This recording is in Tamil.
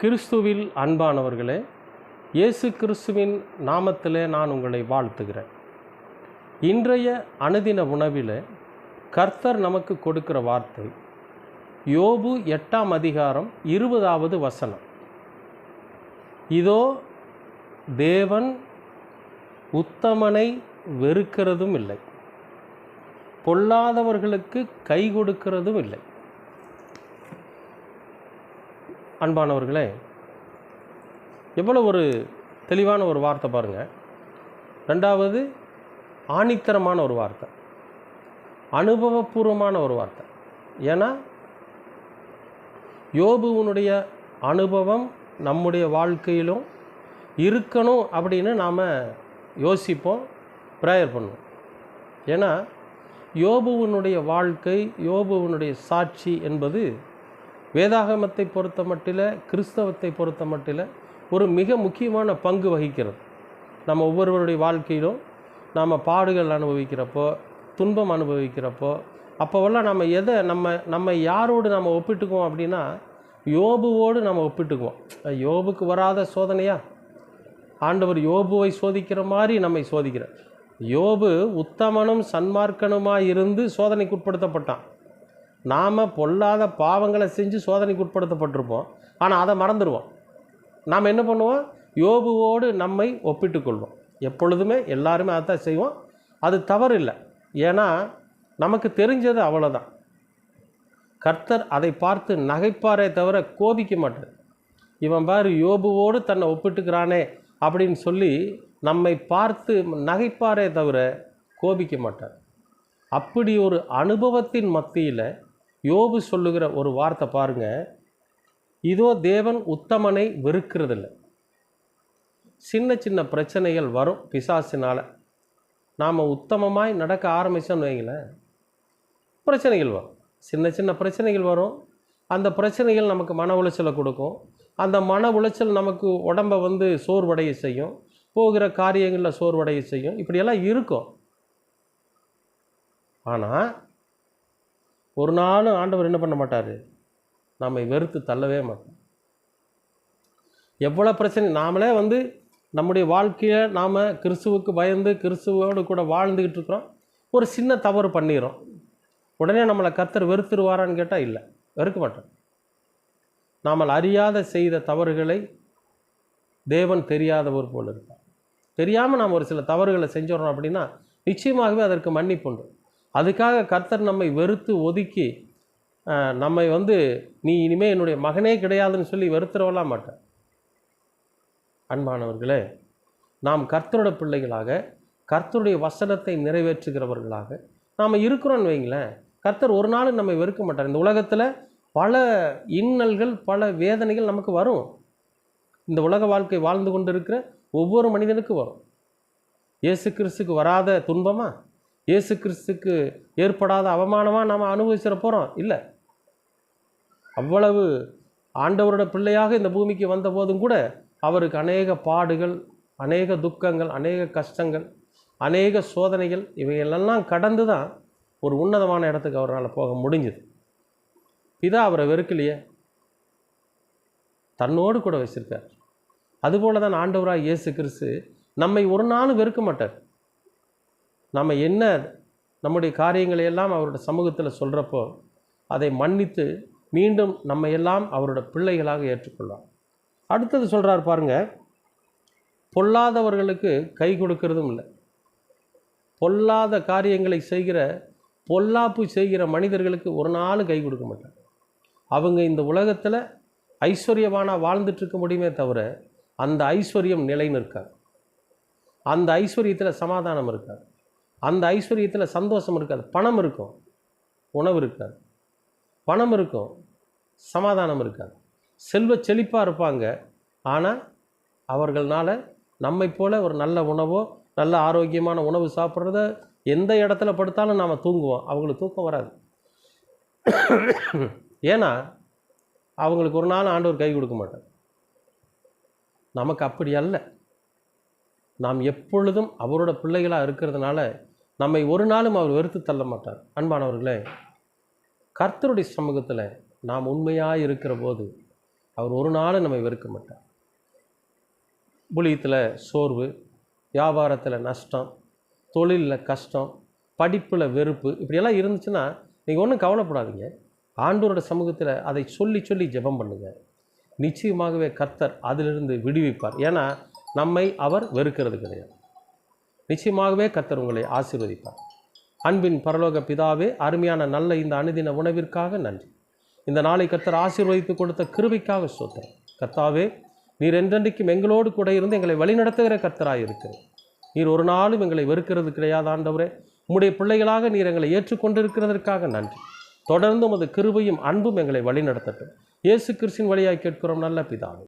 கிறிஸ்துவில் அன்பானவர்களே இயேசு கிறிஸ்துவின் நாமத்திலே நான் உங்களை வாழ்த்துகிறேன். இன்றைய அனுதின உணவில் கர்த்தர் நமக்கு கொடுக்கிற வார்த்தை யோபு எட்டாம் அதிகாரம் இருபதாவது வசனம். இதோ தேவன் உத்தமனை வெறுக்கிறதும் இல்லை பொல்லாதவர்களுக்கு கை கொடுக்கிறதும் இல்லை. அன்பானவர்களே எவ்வளோ ஒரு தெளிவான ஒரு வார்த்தை பாருங்கள் ரெண்டாவது ஆணித்தரமான ஒரு வார்த்தை. அனுபவபூர்வமான ஒரு வார்த்தை. ஏன்னா யோபுவனுடைய அனுபவம் நம்முடைய வாழ்க்கையிலும் இருக்கணும் அப்படின்னு நாம் யோசிப்போம் ப்ரேயர் பண்ணுவோம். ஏன்னா யோபுவனுடைய வாழ்க்கை யோபுவனுடைய சாட்சி என்பது வேதாகமத்தை பொறுத்த மட்டில் கிறிஸ்தவத்தை பொறுத்த மட்டில் ஒரு மிக முக்கியமான பங்கு வகிக்கிறது. நம்ம ஒவ்வொருவருடைய வாழ்க்கையிலும் நாம் பாடுகள் அனுபவிக்கிறப்போ துன்பம் அனுபவிக்கிறப்போ அப்போவெல்லாம் நம்ம எதை நம்ம நம்ம யாரோடு நம்ம ஒப்பிட்டுக்குவோம் அப்படின்னா யோபுவோடு நம்ம ஒப்பிட்டுக்குவோம். யோபுக்கு வராத சோதனையா? ஆண்டவர் யோபுவை சோதிக்கிற மாதிரி நம்மை சோதிக்கிறார். யோபு உத்தமனும் சன்மார்க்கனுமாக இருந்து சோதனைக்கு உட்படுத்தப்பட்டான் நாம் பொல்லாத பாவங்களை செஞ்சு சோதனைக்கு உட்படுத்தப்பட்டிருப்போம். ஆனால் அதை மறந்துடுவோம். நாம் என்ன பண்ணுவோம்? யோபுவோடு நம்மை ஒப்பிட்டுக்கொள்வோம். எப்பொழுதுமே எல்லாருமே அதான் செய்வோம். அது தவறு இல்லை ஏன்னா நமக்கு தெரிஞ்சது அவ்வளோதான் கர்த்தர் அதை பார்த்து நகைப்பாரே தவிர கோபிக்க மாட்டார். இவன் பாரு யோபுவோடு தன்னை ஒப்பிட்டுக்கிறானே அப்படின்னு சொல்லி நம்மை பார்த்து நகைப்பாரே தவிர கோபிக்க மாட்டார். அப்படி ஒரு அனுபவத்தின் மத்தியில் யோபு சொல்லுகிற ஒரு வார்த்தை பாருங்க. இதோ தேவன் உத்தமனை வெறுக்கிறதில்ல. சின்ன சின்ன பிரச்சனைகள் வரும் பிசாசினால். நாம் உத்தமமாய் நடக்க ஆரம்பித்தோன்னு வைங்களேன். பிரச்சனைகள் வரும். சின்ன சின்ன பிரச்சனைகள் வரும். அந்த பிரச்சனைகள் நமக்கு மன உளைச்சலை கொடுக்கும். அந்த மன உளைச்சல் நமக்கு உடம்பை வந்து சோர்வடைய செய்யும். போகிற காரியங்களில் சோர்வடைய செய்யும். இப்படியெல்லாம் இருக்கும். ஆனால் ஒரு நாளும் ஆண்டவர் என்ன பண்ண மாட்டார்? நம்மை வெறுத்து தள்ளவே மாட்டோம். எவ்வளோ பிரச்சனை? நாமளே வந்து நம்முடைய வாழ்க்கையை நாம் கிறிஸ்துவுக்கு பயந்து கிறிஸ்துவோடு கூட வாழ்ந்துக்கிட்டு இருக்கிறோம். ஒரு சின்ன தவறு பண்ணிடுறோம் உடனே நம்மளை கத்தர் வெறுத்துருவாரான்னு கேட்டால் இல்லை. வெறுக்க மாட்டோம் நாம் அறியாத செய்த தவறுகளை தேவன் தெரியாதவர் போல் இருப்பார். தெரியாமல் நாம் ஒரு சில தவறுகளை செஞ்சிடறோம் அப்படின்னா நிச்சயமாகவே அதற்கு மன்னிப்புண்டு அதுக்காக கர்த்தர் நம்மை வெறுத்து ஒதுக்கி நம்மை வந்து நீ இனிமேல் என்னுடைய மகனே கிடையாதுன்னு சொல்லி வெறுத்துறவெல்லாம் மாட்டேன் அன்பானவர்களே நாம் கர்த்தரோட பிள்ளைகளாக கர்த்தருடைய வசனத்தை நிறைவேற்றுகிறவர்களாக நாம் இருக்கிறோன்னு வைங்களேன் கர்த்தர் ஒரு நாள் நம்மை வெறுக்க மாட்டார். இந்த உலகத்தில் பல இன்னல்கள் பல வேதனைகள் நமக்கு வரும். இந்த உலக வாழ்க்கை வாழ்ந்து கொண்டு இருக்கிற ஒவ்வொரு மனிதனுக்கு வரும். இயேசு கிறிஸ்துக்கு வராத துன்பமாக இயேசு கிறிஸ்துக்கு ஏற்படாத அவமானமாக நாம் அனுபவிச்சிட போகிறோம் இல்லை. அவ்வளவு ஆண்டவரோட பிள்ளையாக இந்த பூமிக்கு வந்த போதும் கூட அவருக்கு அநேக பாடுகள் அநேக துக்கங்கள் அநேக கஷ்டங்கள் அநேக சோதனைகள் இவைகளெல்லாம் கடந்து தான் ஒரு உன்னதமான இடத்துக்கு அவரால் போக முடிஞ்சுது. பிதா அவரை வெறுக்கலையே. தன்னோடு கூட வச்சுருக்கார். அதுபோல தான் ஆண்டவராக இயேசு கிறிஸ்து நம்மை ஒரு நாளும் வெறுக்க மாட்டார். நம்ம என்ன நம்முடைய காரியங்களை எல்லாம் அவரோட சமூகத்தில் சொல்கிறப்போ அதை மன்னித்து மீண்டும் நம்ம எல்லாம் அவரோட பிள்ளைகளாக ஏற்றுக்கொள்ளலாம் அடுத்தது சொல்கிறார் பாருங்கள் பொல்லாதவர்களுக்கு கை கொடுக்கறதும் இல்லை. பொல்லாத காரியங்களை செய்கிற பொல்லாப்பு செய்கிற மனிதர்களுக்கு ஒரு நாள் கை கொடுக்க மாட்டாங்க அவங்க இந்த உலகத்தில் ஐஸ்வர்யவானாக வாழ்ந்துட்டுருக்க முடியுமே தவிர அந்த ஐஸ்வர்யம் நிலை நிற்காது அந்த ஐஸ்வர்யத்தில் சமாதானம் இருக்காது. அந்த ஐஸ்வர்யத்தில் சந்தோஷம் இருக்காது பணம் இருக்கும் உணவு இருக்காது. பணம் இருக்கும் சமாதானம் இருக்காது. செல்வ செழிப்பாக இருப்பாங்க ஆனால் அவர்களால் நம்மை போல் ஒரு நல்ல உணவோ நல்ல ஆரோக்கியமான உணவு சாப்பிட்றத எந்த இடத்துல படுத்தாலும் நாம் தூங்குவோம் அவங்களுக்கு தூக்கம் வராது. ஏன்னா அவங்களுக்கு ஒரு நாள் ஆண்டவர் கை கொடுக்க மாட்டார். நமக்கு அப்படி அல்ல. நாம் எப்பொழுதும் அவரோட பிள்ளைகளாக இருக்கிறதுனால நம்மை ஒரு நாளும் அவர் வெறுத்து தள்ள மாட்டார். அன்பானவர்களே கர்த்தருடைய சமூகத்தில் நாம் உண்மையாக இருக்கிற போது அவர் ஒரு நாளும் நம்மை வெறுக்க மாட்டார். புலியத்தில் சோர்வு வியாபாரத்தில் நஷ்டம் தொழிலில் கஷ்டம் படிப்பில் வெறுப்பு இப்படியெல்லாம் இருந்துச்சுன்னா நீங்கள் ஒன்றும் கவலைப்படாதீங்க. ஆண்டோரோட சமூகத்தில் அதை சொல்லி சொல்லி ஜெபம் பண்ணுங்கள் நிச்சயமாகவே கர்த்தர் அதிலிருந்து விடுவிப்பார். ஏன்னா நம்மை அவர் வெறுக்கிறது கிடையாது. நிச்சயமாகவே கர்த்தர் உங்களை ஆசீர்வதிப்பார். அன்பின் பரலோக பிதாவே அருமையான நல்ல இந்த அனுதின உணவிற்காக நன்றி. இந்த நாளை கர்த்தர் ஆசீர்வதித்து கொடுத்த கிருபிக்காக சோத்திரம் கர்த்தாவே நீர் என்றென்றைக்கும் எங்களோடு கூட இருந்து எங்களை வழிநடத்துகிற கர்த்தராக இருக்கிறது நீர் ஒரு நாளும் எங்களை வெறுக்கிறது கிடையாது ஆண்டவரே. உம்முடைய பிள்ளைகளாக நீர் எங்களை ஏற்றுக்கொண்டிருக்கிறதற்காக நன்றி. தொடர்ந்து உமது கிருபையும் அன்பும் எங்களை வழிநடத்தட்டும். இயேசு கிறிஸ்தின் வழியாக கேட்கிறோம் நல்ல பிதாவே.